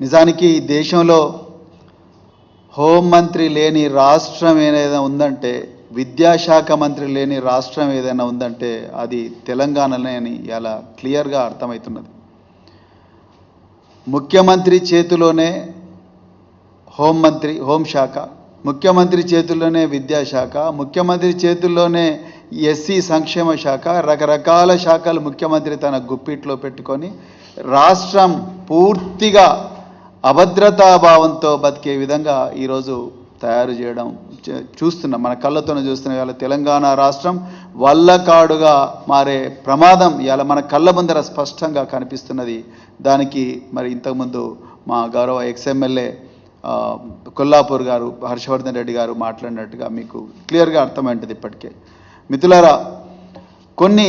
నిజానికి ఈ దేశంలో హోంమంత్రి లేని రాష్ట్రం ఏదైనా ఉందంటే విద్యాశాఖ మంత్రి లేని రాష్ట్రం ఏదైనా ఉందంటే అది తెలంగాణనే అని ఇలా క్లియర్గా అర్థమవుతున్నది. ముఖ్యమంత్రి చేతిలోనే హోంమంత్రి హోంశాఖ ముఖ్యమంత్రి చేతుల్లోనే విద్యాశాఖ ముఖ్యమంత్రి చేతుల్లోనే ఎస్సీ సంక్షేమ శాఖ రకరకాల శాఖలు ముఖ్యమంత్రి తన గుప్పిట్లో పెట్టుకొని రాష్ట్రం పూర్తిగా అభద్రతాభావంతో బతికే విధంగా ఈరోజు తయారు చేయడం చూస్తున్నాం. మన కళ్ళతోనే చూస్తున్నాం. ఇవాళ తెలంగాణ రాష్ట్రం వల్లకాడుగా మారే ప్రమాదం ఇవాళ మన కళ్ళ ముందర స్పష్టంగా కనిపిస్తున్నది. దానికి మరి ఇంతకుముందు మా గౌరవ ఎక్స్ఎమ్మెల్యే కొల్లాపూర్ గారు హర్షవర్ధన్ రెడ్డి గారు మాట్లాడినట్టుగా మీకు క్లియర్గా అర్థమైంటుంది ఇప్పటికే. మిథులారా కొన్ని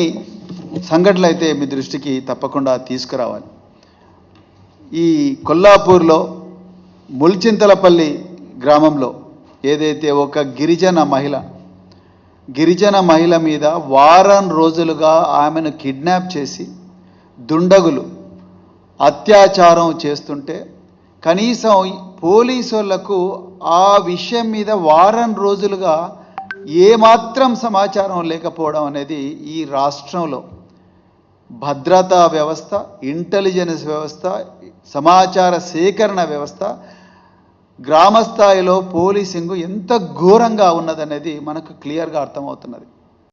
సంఘటనలు అయితే మీ దృష్టికి తప్పకుండా తీసుకురావాలి. ఈ కొల్లాపూర్లో ముల్చింతలపల్లి గ్రామంలో ఏదైతే ఒక గిరిజన మహిళ గిరిజన మహిళ మీద వారం రోజులుగా ఆమెను కిడ్నాప్ చేసి దుండగులు అత్యాచారం చేస్తుంటే కనీసం పోలీసులకు ఆ విషయం మీద వారం రోజులుగా ఏమాత్రం సమాచారం లేకపోవడం అనేది ఈ రాష్ట్రంలో భద్రతా వ్యవస్థ ఇంటెలిజెన్స్ వ్యవస్థ సమాచార సేకరణ వ్యవస్థ గ్రామ స్థాయిలో పోలీసింగ్ ఎంత ఘోరంగా ఉన్నదనేది మనకు క్లియర్గా అర్థమవుతున్నది.